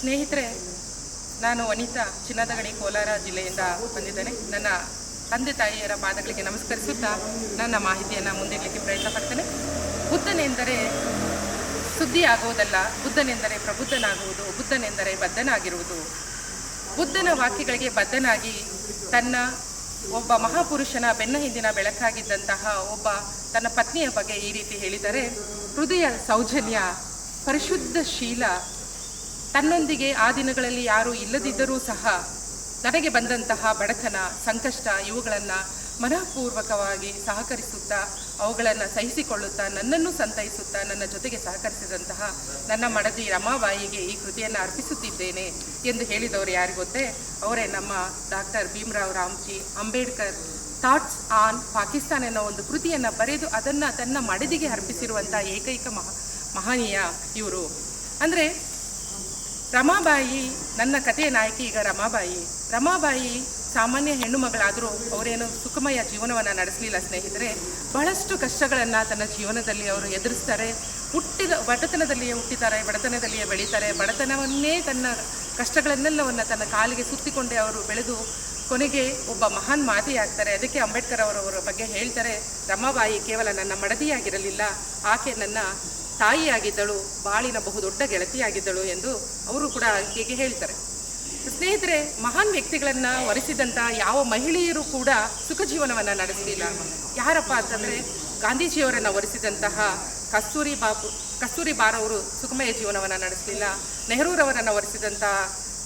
ಸ್ನೇಹಿತರೆ, ನಾನು ವನಿತಾ ಚಿನ್ನದ ಗಣಿ ಕೋಲಾರ ಜಿಲ್ಲೆಯಿಂದ ಬಂದಿದ್ದೇನೆ. ನನ್ನ ತಂದೆ ತಾಯಿಯರ ಪಾದಗಳಿಗೆ ನಮಸ್ಕರಿಸುತ್ತಾ ನನ್ನ ಮಾಹಿತಿಯನ್ನು ಮುಂದಿಡಲಿಕ್ಕೆ ಪ್ರಯತ್ನ ಪಡ್ತೇನೆ. ಬುದ್ಧನೆಂದರೆ ಸುದ್ದಿ ಆಗುವುದಲ್ಲ ಬುದ್ಧನೆಂದರೆ ಪ್ರಬುದ್ಧನಾಗುವುದು, ಬುದ್ಧನೆಂದರೆ ಬದ್ಧನಾಗಿರುವುದು. ಬುದ್ಧನ ವಾಕ್ಯಗಳಿಗೆ ಬದ್ಧನಾಗಿ ತನ್ನ ಒಬ್ಬ ಮಹಾಪುರುಷನ ಬೆನ್ನ ಹಿಂದಿನ ಬೆಳಕಾಗಿದ್ದಂತಹ ಒಬ್ಬ ತನ್ನ ಪತ್ನಿಯ ಬಗ್ಗೆ ಈ ರೀತಿ ಹೇಳಿದರೆ, ಹೃದಯ ಸೌಜನ್ಯ ಪರಿಶುದ್ಧ ಶೀಲ ತನ್ನೊಂದಿಗೆ ಆ ದಿನಗಳಲ್ಲಿ ಯಾರೂ ಇಲ್ಲದಿದ್ದರೂ ಸಹ ನನಗೆ ಬಂದಂತಹ ಬಡತನ, ಸಂಕಷ್ಟ ಇವುಗಳನ್ನು ಮನಃಪೂರ್ವಕವಾಗಿ ಸಹಕರಿಸುತ್ತಾ, ಅವುಗಳನ್ನು ಸಹಿಸಿಕೊಳ್ಳುತ್ತಾ, ನನ್ನನ್ನು ಸಂತೈಸುತ್ತಾ, ನನ್ನ ಜೊತೆಗೆ ಸಹಕರಿಸಿದಂತಹ ನನ್ನ ಮಡದಿ ರಮಾಬಾಯಿಗೆ ಈ ಕೃತಿಯನ್ನು ಅರ್ಪಿಸುತ್ತಿದ್ದೇನೆ ಎಂದು ಹೇಳಿದವರು ಯಾರು ಗೊತ್ತೇ? ಅವರೇ ನಮ್ಮ doctor Bhimrao Ramji Ambedkar thoughts on Pakistan ಎನ್ನುವ ಒಂದು ಕೃತಿಯನ್ನು ಬರೆದು ಅದನ್ನು ತನ್ನ ಮಡದಿಗೆ ಅರ್ಪಿಸಿರುವಂಥ ಏಕೈಕ ಮಹಾ ಮಹನೀಯ ಇವರು. ಅಂದರೆ ರಮಾಬಾಯಿ, ನನ್ನ ಕಥೆಯ ನಾಯಕಿ ಈಗ ರಮಾಬಾಯಿ. ರಮಾಬಾಯಿ ಸಾಮಾನ್ಯ ಹೆಣ್ಣು ಮಗಳಾದರೂ ಅವರೇನು ಸುಖಮಯ ಜೀವನವನ್ನು ನಡೆಸಲಿಲ್ಲ ಸ್ನೇಹಿತರೆ. ಬಹಳಷ್ಟು ಕಷ್ಟಗಳನ್ನು ತನ್ನ ಜೀವನದಲ್ಲಿ ಅವರು ಎದುರಿಸ್ತಾರೆ. ಹುಟ್ಟಿದ ಬಡತನದಲ್ಲಿಯೇ ಹುಟ್ಟಿದ್ದಾರೆ, ಬಡತನದಲ್ಲಿಯೇ ಬೆಳೀತಾರೆ. ಬಡತನವನ್ನೇ ತನ್ನ ಕಷ್ಟಗಳನ್ನೆಲ್ಲವನ್ನು ತನ್ನ ಕಾಲಿಗೆ ಸುತ್ತಿಕೊಂಡೇ ಅವರು ಬೆಳೆದು ಕೊನೆಗೆ ಒಬ್ಬ ಮಹಾನ್ ಮಾತೆಯಾಗ್ತಾರೆ. ಅದಕ್ಕೆ ಅಂಬೇಡ್ಕರ್ ಅವರವರ ಬಗ್ಗೆ ಹೇಳ್ತಾರೆ, ರಮಾಬಾಯಿ ಕೇವಲ ನನ್ನ ಮಡದಿಯಾಗಿರಲಿಲ್ಲ. ಆಕೆ ನನ್ನ ತಾಯಿಯಾಗಿದ್ದಳು, ಬಾಳಿನ ಬಹುದೊಡ್ಡ ಗೆಳತಿಯಾಗಿದ್ದಳು ಎಂದು ಅವರು ಕೂಡ ಹೀಗೆ ಹೇಳ್ತಾರೆ. ಸ್ನೇಹಿತರೆ, ಮಹಾನ್ ವ್ಯಕ್ತಿಗಳನ್ನು ವರಿಸಿದಂಥ ಯಾವ ಮಹಿಳೆಯರು ಕೂಡ ಸುಖ ಜೀವನವನ್ನು ನಡೆಸಲಿಲ್ಲ. ಯಾರಪ್ಪ ಅಂತಂದರೆ, ಗಾಂಧೀಜಿಯವರನ್ನು ವರಿಸಿದಂತಹ ಕಸ್ತೂರಿ ಬಾಪು ಕಸ್ತೂರಿ ಬಾರವರು ಸುಖಮಯ ಜೀವನವನ್ನು ನಡೆಸಲಿಲ್ಲ. ನೆಹರೂರವರನ್ನು ವರಿಸಿದಂತಹ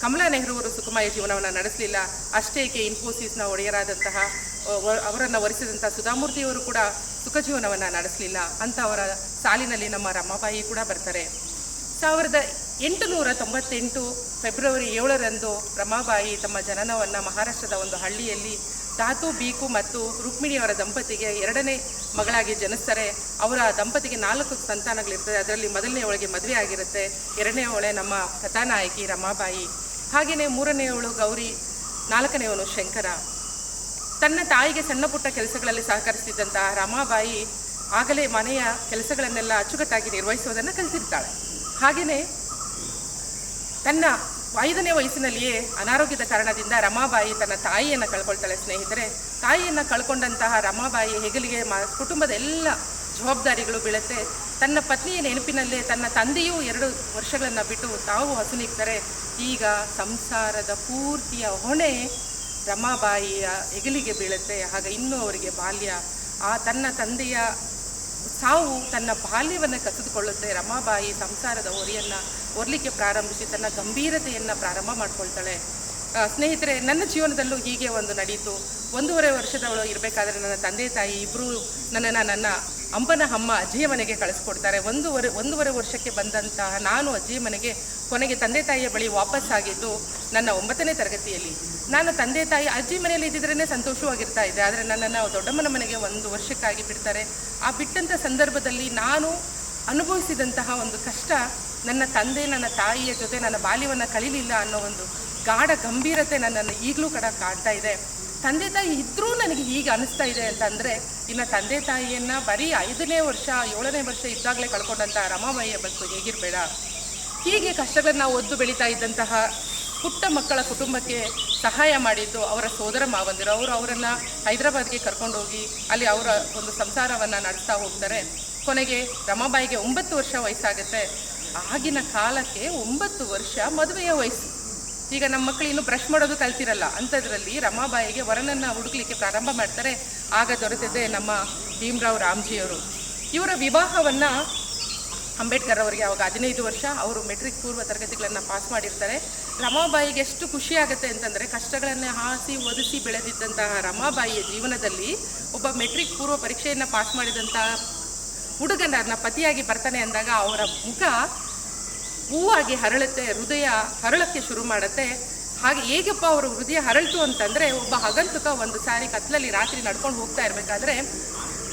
ಕಮಲಾ ನೆಹರೂರು ಸುಖಮಯ ಜೀವನವನ್ನು ನಡೆಸಲಿಲ್ಲ. ಅಷ್ಟೇಕೆ ಇನ್ಫೋಸಿಸ್ನ ಒಡೆಯರಾದಂತಹ ಅವರನ್ನು ವರಿಸಿದಂಥ ಸುಧಾಮೂರ್ತಿಯವರು ಕೂಡ ಸುಖ ಜೀವನವನ್ನು ನಡೆಸಲಿಲ್ಲ. ಅವರ ಸಾಲಿನಲ್ಲಿ ನಮ್ಮ ರಮಾಬಾಯಿ ಕೂಡ ಬರ್ತಾರೆ. ಸಾವಿರದ ಎಂಟುನೂರ ತೊಂಬತ್ತೆಂಟು ಫೆಬ್ರವರಿ ಏಳರಂದು ರಮಾಬಾಯಿ ತಮ್ಮ ಜನನವನ್ನು ಮಹಾರಾಷ್ಟ್ರದ ಒಂದು ಹಳ್ಳಿಯಲ್ಲಿ ಧಾತು ಬೀಕು ಮತ್ತು ರುಕ್ಮಿಣಿಯವರ ದಂಪತಿಗೆ ಎರಡನೇ ಮಗಳಾಗಿ ಜನಿಸ್ತಾರೆ. ಅವರ ದಂಪತಿಗೆ ನಾಲ್ಕು ಸಂತಾನಗಳಿರ್ತದೆ. ಅದರಲ್ಲಿ ಮೊದಲನೆಯವಳಿಗೆ ಮದುವೆ ಆಗಿರುತ್ತೆ. ಎರಡನೇ ಅವಳೆ ನಮ್ಮ ಕಥಾನಾಯಕಿ ರಮಾಬಾಯಿ. ಹಾಗೆಯೇ ಮೂರನೆಯವಳು ಗೌರಿ ನಾಲ್ಕನೆಯವನು ಶಂಕರ. ತನ್ನ ತಾಯಿಗೆ ಸಣ್ಣ ಪುಟ್ಟ ಕೆಲಸಗಳಲ್ಲಿ ಸಹಕರಿಸ್ತಿದ್ದಂತಹ ರಮಾಬಾಯಿ ಆಗಲೇ ಮನೆಯ ಕೆಲಸಗಳನ್ನೆಲ್ಲ ಅಚ್ಚುಕಟ್ಟಾಗಿ ನಿರ್ವಹಿಸುವುದನ್ನು ಕಲಿತಿರ್ತಾಳೆ. ಹಾಗೆಯೇ ತನ್ನ ಐದನೇ ವಯಸ್ಸಿನಲ್ಲಿಯೇ ಅನಾರೋಗ್ಯದ ಕಾರಣದಿಂದ ರಮಾಬಾಯಿ ತನ್ನ ತಾಯಿಯನ್ನು ಕಳ್ಕೊಳ್ತಾಳೆ ಸ್ನೇಹಿತರೆ. ತಾಯಿಯನ್ನು ಕಳ್ಕೊಂಡಂತಹ ರಮಾಬಾಯಿ ಹೆಗಲಿಗೆ ಮ, ಕುಟುಂಬದ ಎಲ್ಲ ಜವಾಬ್ದಾರಿಗಳು ಬೀಳುತ್ತೆ. ತನ್ನ ಪತ್ನಿಯ ನೆನಪಿನಲ್ಲೇ ತನ್ನ ತಂದೆಯೂ ಎರಡು ವರ್ಷಗಳನ್ನು ಬಿಟ್ಟು ತಾವು ಹಸುನಿಗ್ತಾರೆ ಈಗ ಸಂಸಾರದ ಪೂರ್ತಿಯ ಹೊಣೆ ರಮಾಬಾಯಿಯ ಹೆಗಲಿಗೆ ಬೀಳುತ್ತೆ. ಆಗ ಇನ್ನೂ ಅವರಿಗೆ ಬಾಲ್ಯ. ಆ ತನ್ನ ತಂದೆಯ ಸಾವು ತನ್ನ ಬಾಲ್ಯವನ್ನು ಕಸಿದುಕೊಳ್ಳುತ್ತೆ. ರಮಾಬಾಯಿ ಸಂಸಾರದ ಹೊರೆಯನ್ನು ಹೊರಲಿಕ್ಕೆ ಪ್ರಾರಂಭಿಸಿ ತನ್ನ ಗಂಭೀರತೆಯನ್ನು ಪ್ರಾರಂಭ ಮಾಡ್ಕೊಳ್ತಾಳೆ. ಸ್ನೇಹಿತರೆ, ನನ್ನ ಜೀವನದಲ್ಲೂ ಹೀಗೆ ಒಂದು ನಡೀತು. ಒಂದೂವರೆ ವರ್ಷದವಳು ಇರಬೇಕಾದ್ರೆ ನನ್ನ ತಂದೆ ತಾಯಿ ಇಬ್ಬರು ನನ್ನನ್ನು ನನ್ನ ಅಂಬನ ಅಮ್ಮ ಅಜ್ಜಿಯ ಮನೆಗೆ ಕಳಿಸ್ಕೊಡ್ತಾರೆ. ಒಂದೂವರೆ ಒಂದೂವರೆ ವರ್ಷಕ್ಕೆ ಬಂದಂತಹ ನಾನು ಅಜ್ಜಿಯ ಮನೆಗೆ ಕೊನೆಗೆ ತಂದೆ ತಾಯಿಯ ಬಳಿ ವಾಪಸ್ಸಾಗಿದ್ದು ನನ್ನ ಒಂಬತ್ತನೇ ತರಗತಿಯಲ್ಲಿ. ನಾನು ತಂದೆ ತಾಯಿ ಅಜ್ಜಿ ಮನೆಯಲ್ಲಿ ಇದ್ದಿದ್ರೇ ಸಂತೋಷವಾಗಿರ್ತಾ ಇದ್ದೆ ಆದರೆ ನನ್ನನ್ನು ದೊಡ್ಡಮ್ಮನ ಮನೆಗೆ ಒಂದು ವರ್ಷಕ್ಕಾಗಿ ಬಿಡ್ತಾರೆ. ಆ ಬಿಟ್ಟಂಥ ಸಂದರ್ಭದಲ್ಲಿ ನಾನು ಅನುಭವಿಸಿದಂತಹ ಒಂದು ಕಷ್ಟ ನನ್ನ ತಂದೆ, ನನ್ನ ತಾಯಿಯ ಜೊತೆ ನನ್ನ ಬಾಲ್ಯವನ್ನು ಕಳೀಲಿಲ್ಲ ಅನ್ನೋ ಒಂದು ಗಾಢ ಗಂಭೀರತೆ ನನ್ನನ್ನು ಈಗಲೂ ಕಡ ಕಾಡ್ತಾ ಇದೆ. ತಂದೆ ತಾಯಿ ಇದ್ದರೂ ನನಗೆ ಈಗ ಅನಿಸ್ತಾ ಇದೆ ಅಂತಂದರೆ, ಇನ್ನು ತಂದೆ ತಾಯಿಯನ್ನು ಬರೀ ಐದನೇ ವರ್ಷ, ಏಳನೇ ವರ್ಷ ಇದ್ದಾಗಲೇ ಕಳ್ಕೊಂಡಂಥ ರಮಾಬಾಯಿಯ ಬದುಕು ಹೇಗಿರಬೇಡ. ಹೀಗೆ ಕಷ್ಟಗಳನ್ನ ಒದ್ದು ಬೆಳೀತಾ ಇದ್ದಂತಹ ಪುಟ್ಟ ಮಕ್ಕಳ ಕುಟುಂಬಕ್ಕೆ ಸಹಾಯ ಮಾಡಿದ್ದು ಅವರ ಸೋದರ ಮಾವಂದಿರು. ಅವರು ಅವರನ್ನು ಹೈದರಾಬಾದ್ಗೆ ಕರ್ಕೊಂಡೋಗಿ ಅಲ್ಲಿ ಅವರ ಒಂದು ಸಂಸಾರವನ್ನು ನಡೆಸ್ತಾ ಹೋಗ್ತಾರೆ. ಕೊನೆಗೆ ರಮಾಬಾಯಿಗೆ ಒಂಬತ್ತು ವರ್ಷ ವಯಸ್ಸಾಗುತ್ತೆ. ಆಗಿನ ಕಾಲಕ್ಕೆ ಒಂಬತ್ತು ವರ್ಷ ಮದುವೆಯ ವಯಸ್ಸು. ಈಗ ನಮ್ಮ ಮಕ್ಕಳು ಇನ್ನೂ ಬ್ರಷ್ ಮಾಡೋದು ಕಲ್ತಿರಲ್ಲ, ಅಂಥದ್ರಲ್ಲಿ ರಮಾಬಾಯಿಗೆ ವರನನ್ನು ಹುಡುಕ್ಲಿಕ್ಕೆ ಪ್ರಾರಂಭ ಮಾಡ್ತಾರೆ. ಆಗ ದೊರೆತಿದ್ದೆ ನಮ್ಮ ಭೀಮರಾವ್ ರಾಮ್ಜಿಯವರು. ಇವರ ವಿವಾಹವನ್ನು ಅಂಬೇಡ್ಕರ್ ಅವರಿಗೆ ಅವಾಗ ಹದಿನೈದು ವರ್ಷ, ಅವರು ಮೆಟ್ರಿಕ್ ಪೂರ್ವ ತರಗತಿಗಳನ್ನು ಪಾಸ್ ಮಾಡಿರ್ತಾರೆ. ರಮಾಬಾಯಿಗೆ ಎಷ್ಟು ಖುಷಿ ಆಗುತ್ತೆ ಅಂತಂದರೆ, ಕಷ್ಟಗಳನ್ನು ಹಾಸಿ ಒದಿಸಿ ಬೆಳೆದಿದ್ದಂತಹ ರಮಾಬಾಯಿಯ ಜೀವನದಲ್ಲಿ ಒಬ್ಬ ಮೆಟ್ರಿಕ್ ಪೂರ್ವ ಪರೀಕ್ಷೆಯನ್ನು ಪಾಸ್ ಮಾಡಿದಂತಹ ಹುಡುಗನ ಪತಿಯಾಗಿ ಬರ್ತಾನೆ ಅಂದಾಗ ಅವರ ಮುಖ ಹೂವಾಗಿ ಹರಳುತ್ತೆ, ಹೃದಯ ಹರಳಕ್ಕೆ ಶುರು ಮಾಡುತ್ತೆ. ಹಾಗೆ ಹೇಗಪ್ಪ ಅವರು ಹೃದಯ ಹರಳ್ತು ಅಂತಂದರೆ ಒಬ್ಬ ಹಗಂತುಕ ಒಂದು ಸಾರಿ ಕತ್ಲಲ್ಲಿ ರಾತ್ರಿ ನಡ್ಕೊಂಡು ಹೋಗ್ತಾ ಇರಬೇಕಾದ್ರೆ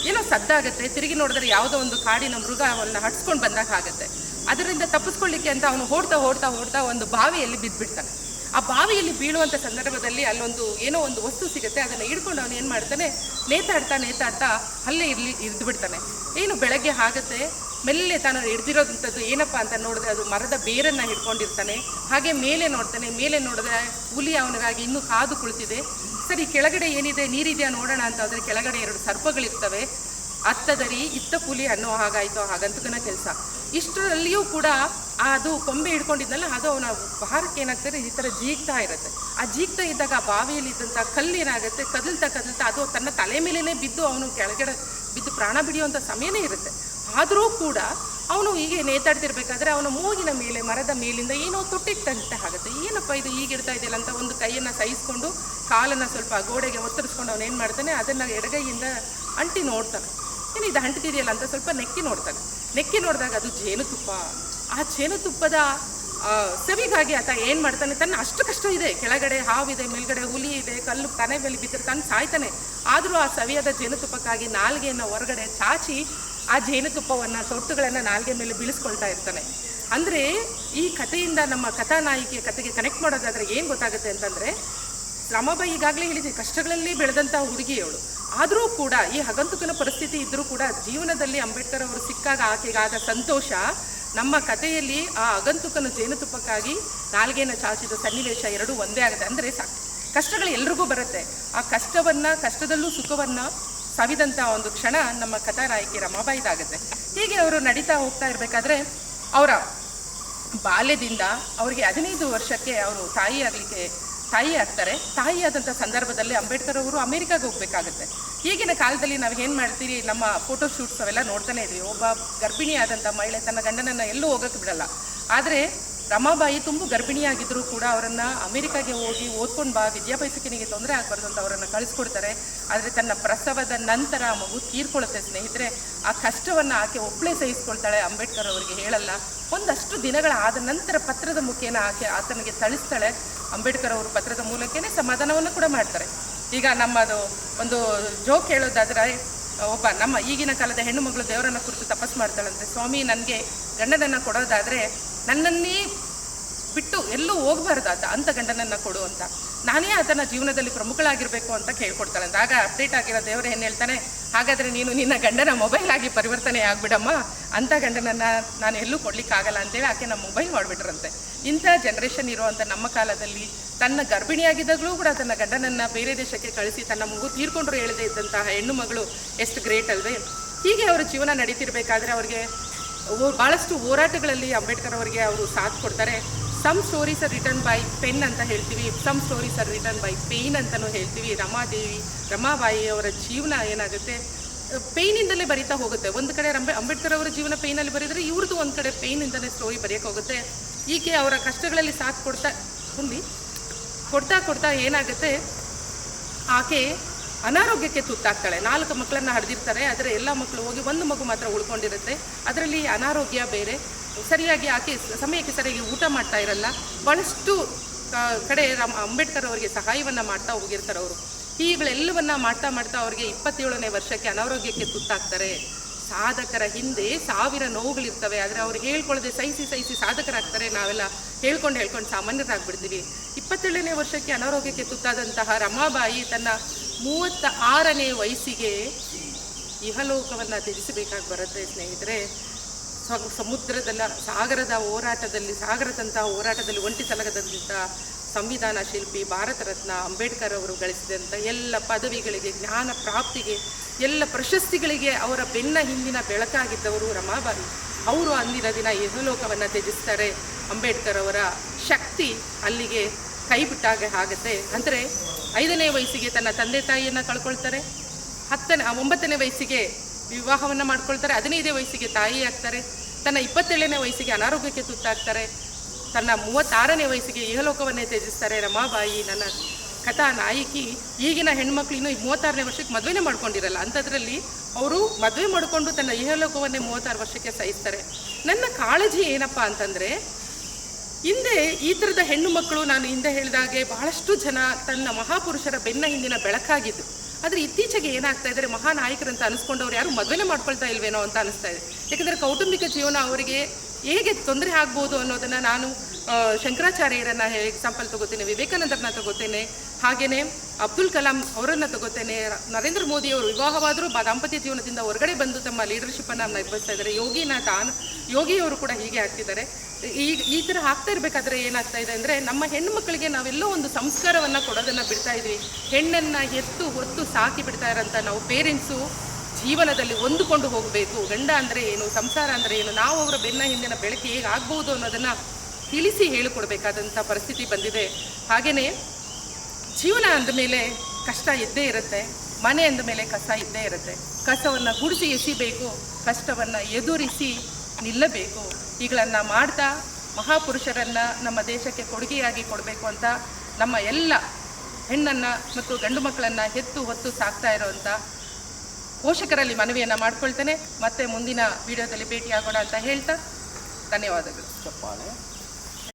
ಏನೋ ಸದ್ದಾಗುತ್ತೆ. ತಿರುಗಿ ನೋಡಿದ್ರೆ ಯಾವುದೋ ಒಂದು ಕಾಡಿನ ಮೃಗ ಅವನ್ನ ಹಟ್ಸ್ಕೊಂಡು ಬಂದಾಗ ಆಗುತ್ತೆ ಅದರಿಂದ ತಪ್ಪಿಸ್ಕೊಳ್ಳಿಕ್ಕೆ ಅಂತ ಅವನು ಹೋಡ್ತಾ ಓಡ್ತಾ ಓಡ್ತಾ ಒಂದು ಬಾವಿಯಲ್ಲಿ ಬಿದ್ದುಬಿಡ್ತಾನೆ ಆ ಬಾವಿಯಲ್ಲಿ ಬೀಳುವಂಥ ಸಂದರ್ಭದಲ್ಲಿ ಅಲ್ಲೊಂದು ಏನೋ ಒಂದು ವಸ್ತು ಸಿಗುತ್ತೆ, ಅದನ್ನು ಹಿಡ್ಕೊಂಡು ಅವನು ಏನು ಮಾಡ್ತಾನೆ, ನೇತಾಡ್ತಾ ನೇತಾಡ್ತಾ ಅಲ್ಲೇ ಇರ್ಲಿ ಇದ್ದು ಬಿಡ್ತಾನೆ ಏನು ಬೆಳಗ್ಗೆ ಆಗುತ್ತೆ ಮೆಲ್ಲೆ ತಾನು ಹಿಡ್ದಿರೋದಂಥದ್ದು ಏನಪ್ಪ ಅಂತ ನೋಡಿದ್ರೆ ಅದು ಮರದ ಬೇರನ್ನು ಹಿಡ್ಕೊಂಡಿರ್ತಾನೆ. ಹಾಗೆ ಮೇಲೆ ನೋಡ್ತಾನೆ, ಮೇಲೆ ನೋಡಿದ್ರೆ ಹುಲಿ ಅವನಿಗಾಗಿ ಇನ್ನೂ ಕಾದು ಕುಳಿತಿದೆ. ಸರಿ, ಕೆಳಗಡೆ ಏನಿದೆ? ನೀರಿದೆಯಾ ನೋಡೋಣ ಅಂತ ಅಂದರೆ ಕೆಳಗಡೆ ಎರಡು ಸರ್ಪಗಳಿರ್ತವೆ. ಅತ್ತದರಿ, ಇತ್ತ ಪುಲಿ ಅನ್ನೋ ಹಾಗಾಯಿತು, ಹಾಗಂತಕನ ಕೆಲಸ. ಇಷ್ಟರಲ್ಲಿಯೂ ಕೂಡ ಅದು ಕೊಂಬೆ ಹಿಡ್ಕೊಂಡಿದ್ನಲ್ಲ, ಅದು ಅವನ ಭಾರಕ್ಕೆ ಏನಾಗ್ತದೆ? ಈ ಥರ ಜೀಗ್ತಾ ಇರುತ್ತೆ. ಆ ಜೀಗ್ತಾ ಇದ್ದಾಗ ಆ ಬಾವಿಯಲ್ಲಿ ಇದ್ದಂಥ ಕಲ್ಲು ಏನಾಗುತ್ತೆ? ಕದಲ್ತಾ ಕದಲ್ತಾ ಅದು ತನ್ನ ತಲೆ ಮೇಲೇ ಬಿದ್ದು ಅವನು ಕೆಳಗಡೆ ಬಿದ್ದು ಪ್ರಾಣ ಬಿಡಿಯುವಂಥ ಸಮಯನೇ ಇರುತ್ತೆ. ಆದರೂ ಕೂಡ ಅವನು ಹೀಗೆ ನೇತಾಡ್ತಿರ್ಬೇಕಾದ್ರೆ ಅವನ ಮೂಗಿನ ಮೇಲೆ, ಮರದ ಮೇಲಿಂದ ಏನೋ ತುಟ್ಟಿಟ್ಟಂತೆ ಆಗುತ್ತೆ. ಏನಪ್ಪ ಇದು ಈಗಿಡ್ತಾ ಇದೆಯಲ್ಲ ಅಂತ ಒಂದು ಕೈಯನ್ನು ಸಹಿಸ್ಕೊಂಡು ಕಾಲನ್ನು ಸ್ವಲ್ಪ ಗೋಡೆಗೆ ಒತ್ತರಿಸ್ಕೊಂಡು ಅವನು ಏನು ಮಾಡ್ತಾನೆ, ಅದನ್ನು ಎಡಗೈಯಿಂದ ಅಂಟಿ ನೋಡ್ತಾನೆ. ಏನು ಇದು ಅಂಟಿದೆಯಲ್ಲ ಅಂತ ಸ್ವಲ್ಪ ನೆಕ್ಕಿ ನೋಡ್ತಾನೆ. ನೆಕ್ಕಿ ನೋಡಿದಾಗ ಅದು ಜೇನುತುಪ್ಪ. ಆ ಜೇನುತುಪ್ಪದ ಸವಿಗಾಗಿ ಆತ ಏನು ಮಾಡ್ತಾನೆ, ತನ್ನ ಅಷ್ಟು ಕಷ್ಟ ಇದೆ. ಕೆಳಗಡೆ ಹಾವಿದೆ, ಮೇಲ್ಗಡೆ ಹುಲಿ ಇದೆ, ಕಲ್ಲು ಕನೆ ಮೇಲೆ ಬಿದ್ದರೆ ತಾನು ಸಾಯ್ತಾನೆ. ಆದರೂ ಆ ಸವಿಯಾದ ಜೇನುತುಪ್ಪಕ್ಕಾಗಿ ನಾಲ್ಗೆಯನ್ನು ಹೊರಗಡೆ ಚಾಚಿ ಆ ಜೇನುತುಪ್ಪವನ್ನು ತೊಟ್ಟುಗಳನ್ನು ನಾಲ್ಗೆ ಮೇಲೆ ಬೀಳಿಸ್ಕೊಳ್ತಾ ಇರ್ತಾನೆ. ಅಂದರೆ ಈ ಕಥೆಯಿಂದ ನಮ್ಮ ಕಥಾನಾಯಕಿಯ ಕಥೆಗೆ ಕನೆಕ್ಟ್ ಮಾಡೋದಾದರೆ ಏನು ಗೊತ್ತಾಗುತ್ತೆ ಅಂತಂದರೆ, ರಾಮಬಾಯಿ ಈಗಾಗಲೇ ಹೇಳಿದ್ವಿ ಕಷ್ಟಗಳಲ್ಲಿ ಬೆಳೆದಂಥ ಹುಡುಗಿಯವಳು ಆದರೂ ಕೂಡ ಈ ಹಗಂತುಕನ ಪರಿಸ್ಥಿತಿ ಇದ್ದರೂ ಕೂಡ ಜೀವನದಲ್ಲಿ ಅಂಬೇಡ್ಕರ್ ಅವರು ಸಿಕ್ಕಾಗ ಆಕೆಗಾದ ಸಂತೋಷ ನಮ್ಮ ಕಥೆಯಲ್ಲಿ ಆ ಅಗಂತುಕನ ಜೇನುತುಪ್ಪಕ್ಕಾಗಿ ನಾಲ್ಗೆಯನ್ನು ಚಾಚಿದ ಸನ್ನಿವೇಶ ಎರಡೂ ಒಂದೇ ಆಗುತ್ತೆ. ಅಂದರೆ ಕಷ್ಟಗಳು ಎಲ್ರಿಗೂ ಬರುತ್ತೆ. ಆ ಕಷ್ಟವನ್ನು, ಕಷ್ಟದಲ್ಲೂ ಸುಖವನ್ನು ಸವಿದಂಥ ಒಂದು ಕ್ಷಣ ನಮ್ಮ ಕಥಾನಾಯಕಿ ರಮಾಬಾಯಿದಾಗುತ್ತೆ. ಹೀಗೆ ಅವರು ನಡೀತಾ ಹೋಗ್ತಾ ಇರಬೇಕಾದ್ರೆ ಅವರ ಬಾಲ್ಯದಿಂದ ಅವರಿಗೆ ಹದಿನೈದು ವರ್ಷಕ್ಕೆ ಅವರು ತಾಯಿ ಆಗಲಿಕ್ಕೆ, ತಾಯಿ ಆಗ್ತಾರೆ. ತಾಯಿ ಆದಂಥ ಸಂದರ್ಭದಲ್ಲಿ ಅಂಬೇಡ್ಕರ್ ಅವರು ಅಮೆರಿಕಾಗೆ ಹೋಗಬೇಕಾಗುತ್ತೆ. ಈಗಿನ ಕಾಲದಲ್ಲಿ ನಾವು ಏನು ಮಾಡ್ತೀರಿ? ನಮ್ಮ ಫೋಟೋ ಶೂಟ್ಸ್ ಅವೆಲ್ಲ ನೋಡ್ತಾನೆ ಇದ್ವಿ. ಒಬ್ಬ ಗರ್ಭಿಣಿ ಆದಂಥ ಮಹಿಳೆ ತನ್ನ ಗಂಡನನ್ನು ಎಲ್ಲೂ ಹೋಗೋಕ್ಕೆ ಬಿಡಲ್ಲ. ಆದರೆ ರಮಾಬಾಯಿ ತುಂಬ ಗರ್ಭಿಣಿಯಾಗಿದ್ದರೂ ಕೂಡ ಅವರನ್ನು ಅಮೆರಿಕಾಗೆ ಹೋಗಿ ಓದ್ಕೊಂಡು ಬಾ, ವಿದ್ಯಾಭ್ಯಾಸಕ್ಕೆ ನಿಮಗೆ ತೊಂದರೆ ಆಗಬಾರ್ದು ಅಂತ ಅವರನ್ನು ಕಳಿಸ್ಕೊಡ್ತಾರೆ. ಆದರೆ ತನ್ನ ಪ್ರಸವದ ನಂತರ ಆ ಮಗು ತೀರ್ಕೊಳ್ಳುತ್ತೆ ಸ್ನೇಹಿತರೆ. ಆ ಕಷ್ಟವನ್ನು ಆಕೆ ಒಬ್ಬಳೇ ಸಹಿಸ್ಕೊಳ್ತಾಳೆ ಅಂಬೇಡ್ಕರ್ ಅವರಿಗೆ ಹೇಳಲ್ಲ. ಒಂದಷ್ಟು ದಿನಗಳ ಆದ ನಂತರ ಪತ್ರದ ಮುಖೇನ ಆಕೆ ಆತನಿಗೆ ತಳಿಸ್ತಾಳೆ ಅಂಬೇಡ್ಕರ್ ಅವರು ಪತ್ರದ ಮೂಲಕನೇ ಸಮಾಧಾನವನ್ನು ಕೂಡ ಮಾಡ್ತಾರೆ. ಈಗ ನಮ್ಮದು ಒಂದು ಜೋಕ್ ಹೇಳೋದಾದ್ರೆ, ಒಬ್ಬ ನಮ್ಮ ಈಗಿನ ಕಾಲದ ಹೆಣ್ಣು ಮಗಳು ದೇವರನ್ನ ಕುರಿತು ತಪಸ್ ಮಾಡ್ತಾಳಂತೆ. ಸ್ವಾಮಿ, ನನಗೆ ಗಂಡನನ್ನು ಕೊಡೋದಾದರೆ ನನ್ನನ್ನೇ ಬಿಟ್ಟು ಎಲ್ಲೂ ಹೋಗಬಾರ್ದಾತ ಅಂತ ಗಂಡನನ್ನು ಕೊಡು ಅಂತ. ನಾನೇ ಆತನ ಜೀವನದಲ್ಲಿ ಪ್ರಮುಖಳಾಗಿರಬೇಕು ಅಂತ ಕೇಳ್ಕೊಡ್ತಾಳಂತೆ ಆಗ ಅಪ್ಡೇಟ್ ಆಗಿರೋ ದೇವರು ಏನು ಹೇಳ್ತಾನೆ, ಹಾಗಾದರೆ ನೀನು ನಿನ್ನ ಗಂಡನ ಮೊಬೈಲ್ ಆಗಿ ಪರಿವರ್ತನೆ ಆಗಿಬಿಡಮ್ಮ ಅಂಥ ಗಂಡನನ್ನು ನಾನು ಎಲ್ಲೂ ಕೊಡ್ಲಿಕ್ಕಾಗಲ್ಲ ಅಂತೇಳಿ ಆಕೆ ನಮ್ಮ ಮೊಬೈಲ್ ಮಾಡಿಬಿಟ್ರಂತೆ. ಇಂಥ ಜನ್ರೇಷನ್ ಇರುವಂಥ ನಮ್ಮ ಕಾಲದಲ್ಲಿ ತನ್ನ ಗರ್ಭಿಣಿಯಾಗಿದ್ದಾಗಲೂ ಕೂಡ ತನ್ನ ಗಂಡನನ್ನು ಬೇರೆ ದೇಶಕ್ಕೆ ಕಳಿಸಿ ತನ್ನ ಮಗು ತೀರ್ಕೊಂಡ್ರು ಹೇಳದೇ ಇದ್ದಂತಹ ಹೆಣ್ಣು ಮಗಳು ಎಷ್ಟು ಗ್ರೇಟ್ ಅಲ್ವೇ? ಹೀಗೆ ಅವರ ಜೀವನ ನಡೀತಿರ್ಬೇಕಾದ್ರೆ ಅವ್ರಿಗೆ ಭಾಳಷ್ಟು ಹೋರಾಟಗಳಲ್ಲಿ ಅಂಬೇಡ್ಕರ್ ಅವರಿಗೆ ಅವರು ಸಾಥ್ ಕೊಡ್ತಾರೆ. Some stories are return by pen ಅಂತ ಹೇಳ್ತೀವಿ. Some stories are return by pain ಅಂತಲೂ ಹೇಳ್ತೀವಿ. ರಮಾದೇವಿ, ರಮಾಬಾಯಿ ಅವರ ಜೀವನ ಏನಾಗುತ್ತೆ? ಪೇಯ್ನಿಂದಲೇ ಬರಿತಾ ಹೋಗುತ್ತೆ. ಒಂದು ಕಡೆ ರಂಬೆ ಅಂಬೇಡ್ಕರ್ ಅವರ ಜೀವನ ಪೇಯ್ನಲ್ಲಿ ಬರೆದರೆ ಇವ್ರದ್ದು ಒಂದು ಕಡೆ ಪೇಯ್ನಿಂದಲೇ ಸ್ಟೋರಿ ಬರೆಯೋಕೆ ಹೋಗುತ್ತೆ. ಈಕೆ ಅವರ ಕಷ್ಟಗಳಲ್ಲಿ ಸಾಥ್ ಕೊಡ್ತಾ ಹುಂಡಿ ಕೊಡ್ತಾ ಕೊಡ್ತಾ ಏನಾಗುತ್ತೆ? ಆಕೆ ಅನಾರೋಗ್ಯಕ್ಕೆ ತುತ್ತಾಗ್ತಾಳೆ. ನಾಲ್ಕು ಮಕ್ಕಳನ್ನ ಹಡ್ದಿರ್ತಾರೆ ಆದರೆ ಎಲ್ಲ ಮಕ್ಕಳು ಹೋಗಿ ಒಂದು ಮಗು ಮಾತ್ರ ಉಳ್ಕೊಂಡಿರುತ್ತೆ. ಅದರಲ್ಲಿ ಅನಾರೋಗ್ಯ ಬೇರೆ. ಸರಿಯಾಗಿ ಆಕೆ ಸಮಯಕ್ಕೆ ಸರಿಯಾಗಿ ಊಟ ಮಾಡ್ತಾ ಇರಲ್ಲ. ಆ, ಕಡೆ ರಾಮ್ ಅಂಬೇಡ್ಕರ್ ಅವರಿಗೆ ಸಹಾಯವನ್ನು ಮಾಡ್ತಾ ಹೋಗಿರ್ತಾರೆ ಅವರು. ಹೀಗಳೆಲ್ಲವನ್ನ ಮಾಡ್ತಾ ಮಾಡ್ತಾ ಅವರಿಗೆ ಇಪ್ಪತ್ತೇಳನೇ ವರ್ಷಕ್ಕೆ ಅನಾರೋಗ್ಯಕ್ಕೆ ತುತ್ತಾಗ್ತಾರೆ. ಸಾಧಕರ ಹಿಂದೆ ಸಾವಿರ ನೋವುಗಳಿರ್ತವೆ. ಆದರೆ ಅವ್ರು ಹೇಳ್ಕೊಳ್ಳದೆ ಸಹಿಸಿ ಸಹಿಸಿ ಸಾಧಕರಾಗ್ತಾರೆ. ನಾವೆಲ್ಲ ಹೇಳ್ಕೊಂಡು ಹೇಳ್ಕೊಂಡು ಸಾಮಾನ್ಯರಾಗ್ಬಿಡ್ತೀವಿ. ಇಪ್ಪತ್ತೇಳನೇ ವರ್ಷಕ್ಕೆ ಅನಾರೋಗ್ಯಕ್ಕೆ ತುತ್ತಾದಂತಹ ರಮಾಬಾಯಿ ತನ್ನ ಮೂವತ್ತ ಆರನೇ ವಯಸ್ಸಿಗೆ ಇಹಲೋಕವನ್ನು ತ್ಯಜಿಸಬೇಕಾಗಿ ಬರುತ್ತೆ ಸ್ನೇಹಿತರೆ. ಸಮುದ್ರದಲ್ಲ, ಸಾಗರದ ಹೋರಾಟದಲ್ಲಿ, ಸಾಗರದಂತಹ ಹೋರಾಟದಲ್ಲಿ ಒಂಟಿ ಸಲಗದಂಥ ಸಂವಿಧಾನ ಶಿಲ್ಪಿ ಭಾರತ ರತ್ನ ಅಂಬೇಡ್ಕರ್ ಅವರು ಗಳಿಸಿದಂಥ ಎಲ್ಲ ಪದವಿಗಳಿಗೆ, ಜ್ಞಾನ ಪ್ರಾಪ್ತಿಗೆ, ಎಲ್ಲ ಪ್ರಶಸ್ತಿಗಳಿಗೆ ಅವರ ಬೆನ್ನ ಹಿಂದಿನ ಬೆಳಕಾಗಿದ್ದವರು ರಮಾಬಾಯಿ. ಅವರು ಅಂದಿನ ದಿನ ಯಹಲೋಕವನ್ನು ತ್ಯಜಿಸ್ತಾರೆ ಅಂಬೇಡ್ಕರ್ ಅವರ ಶಕ್ತಿ ಅಲ್ಲಿಗೆ ಕೈ ಬಿಟ್ಟಾಗ ಆಗುತ್ತೆ. ಅಂದರೆ ಐದನೇ ವಯಸ್ಸಿಗೆ ತನ್ನ ತಂದೆ ತಾಯಿಯನ್ನು ಕಳ್ಕೊಳ್ತಾರೆ. ಹತ್ತನೇ ಒಂಬತ್ತನೇ ವಯಸ್ಸಿಗೆ ವಿವಾಹವನ್ನು ಮಾಡ್ಕೊಳ್ತಾರೆ. ಹದಿನೈದೇ ವಯಸ್ಸಿಗೆ ತಾಯಿ ಆಗ್ತಾರೆ. ತನ್ನ ಇಪ್ಪತ್ತೇಳನೇ ವಯಸ್ಸಿಗೆ ಅನಾರೋಗ್ಯಕ್ಕೆ ತುತ್ತಾಗ್ತಾರೆ. ತನ್ನ ಮೂವತ್ತಾರನೇ ವಯಸ್ಸಿಗೆ ಇಹಲೋಕವನ್ನೇ ತ್ಯಜಿಸ್ತಾರೆ. ರಮಾಬಾಯಿ ನನ್ನ ಕಥಾ ನಾಯಕಿ ಈಗಿನ ಹೆಣ್ಮಕ್ಳು ಇನ್ನೂ ಮೂವತ್ತಾರನೇ ವರ್ಷಕ್ಕೆ ಮದುವೆನೇ ಮಾಡ್ಕೊಂಡಿರಲ್ಲ. ಅಂಥದ್ರಲ್ಲಿ ಅವರು ಮದುವೆ ಮಾಡಿಕೊಂಡು ತನ್ನ ಇಹಲೋಕವನ್ನೇ ಮೂವತ್ತಾರು ವರ್ಷಕ್ಕೆ ಸಹಿಸ್ತಾರೆ. ನನ್ನ ಕಾಳಜಿ ಏನಪ್ಪ ಅಂತಂದರೆ ಹಿಂದೆ ಈ ಥರದ ಹೆಣ್ಣು ಮಕ್ಕಳು ನಾನು ಹಿಂದೆ ಹೇಳಿದಾಗೆ ಬಹಳಷ್ಟು ಜನ ತನ್ನ ಮಹಾಪುರುಷರ ಬೆನ್ನ ಹಿಂದಿನ ಬೆಳಕಾಗಿದ್ದು. ಆದರೆ ಇತ್ತೀಚೆಗೆ ಏನಾಗ್ತಾ ಇದ್ದಾರೆ, ಮಹಾನಾಯಕರಂತ ಅನಿಸ್ಕೊಂಡವ್ರು ಯಾರು ಮದುವೆನೇ ಮಾಡ್ಕೊಳ್ತಾ ಇಲ್ವೇನೋ ಅಂತ ಅನಿಸ್ತಾ ಇದೆ. ಯಾಕಂದರೆ ಕೌಟುಂಬಿಕ ಜೀವನ ಅವರಿಗೆ ಹೇಗೆ ತೊಂದರೆ ಆಗ್ಬೋದು ಅನ್ನೋದನ್ನು ನಾನು ಶಂಕರಾಚಾರ್ಯರನ್ನು ಎಕ್ಸಾಂಪಲ್ ತಗೋತೇನೆ, ವಿವೇಕಾನಂದರನ್ನ ತಗೋತೇನೆ ಹಾಗೆಯೇ ಅಬ್ದುಲ್ ಕಲಾಂ ಅವರನ್ನು ತಗೋತೇನೆ, ನರೇಂದ್ರ ಮೋದಿಯವರು ವಿವಾಹವಾದರೂ ದಾಂಪತ್ಯ ಜೀವನದಿಂದ ಹೊರಗಡೆ ಬಂದು ತಮ್ಮ ಲೀಡರ್ಶಿಪ್ಪನ್ನು ನಿರ್ವಹಿಸ್ತಾ ಇದ್ದಾರೆ. ಯೋಗಿನಾಥ್ ಯೋಗಿಯವರು ಕೂಡ ಹೀಗೆ ಆಗ್ತಿದ್ದಾರೆ. ಈಗ ಈ ಥರ ಆಗ್ತಾ ಇರಬೇಕಾದ್ರೆ ಏನಾಗ್ತಾ ಇದೆ ಅಂದರೆ ನಮ್ಮ ಹೆಣ್ಣು ಮಕ್ಕಳಿಗೆ ನಾವೆಲ್ಲೋ ಒಂದು ಸಂಸ್ಕಾರವನ್ನು ಕೊಡೋದನ್ನು ಬಿಡ್ತಾ ಇದ್ವಿ. ಹೆಣ್ಣನ್ನು ಎತ್ತು, ಹೊತ್ತು ಸಾಕಿ ಬಿಡ್ತಾ ಇರೋಂಥ ನಾವು ಪೇರೆಂಟ್ಸು ಜೀವನದಲ್ಲಿ ಹೊಂದಿಕೊಂಡು ಹೋಗಬೇಕು. ಗಂಡ ಅಂದರೆ ಏನು, ಸಂಸಾರ ಅಂದರೆ ಏನು, ನಾವು ಅವರ ಬೆನ್ನ ಹಿಂದಿನ ಬೆಳಕು ಹೇಗೆ ಆಗ್ಬೋದು ಅನ್ನೋದನ್ನು ತಿಳಿಸಿ ಹೇಳಿಕೊಡ್ಬೇಕಾದಂಥ ಪರಿಸ್ಥಿತಿ ಬಂದಿದೆ. ಹಾಗೆಯೇ ಜೀವನ ಅಂದಮೇಲೆ ಕಷ್ಟ ಇದ್ದೇ ಇರುತ್ತೆ. ಮನೆ ಅಂದಮೇಲೆ ಕಸ ಇದ್ದೇ ಇರುತ್ತೆ. ಕಸವನ್ನು ಗುಡಿಸಿ ಎಸಿಬೇಕು, ಕಷ್ಟವನ್ನು ಎದುರಿಸಿ ನಿಲ್ಲಬೇಕು. ಇವುಗಳನ್ನು ಮಾಡ್ತಾ ಮಹಾಪುರುಷರನ್ನು ನಮ್ಮ ದೇಶಕ್ಕೆ ಕೊಡುಗೆಯಾಗಿ ಕೊಡಬೇಕು ಅಂತ ನಮ್ಮ ಎಲ್ಲ ಹೆಣ್ಣನ್ನು ಮತ್ತು ಗಂಡು ಮಕ್ಕಳನ್ನು ಹೆತ್ತು ಹೊತ್ತು ಸಾಕ್ತಾ ಇರೋವಂಥ ಪೋಷಕರಲ್ಲಿ ಮನವಿಯನ್ನು ಮಾಡ್ಕೊಳ್ತೇನೆ. ಮತ್ತೆ ಮುಂದಿನ ವಿಡಿಯೋದಲ್ಲಿ ಭೇಟಿಯಾಗೋಣ ಅಂತ ಹೇಳ್ತಾ ಧನ್ಯವಾದಗಳು. ಚಪ್ಪಾಳೆ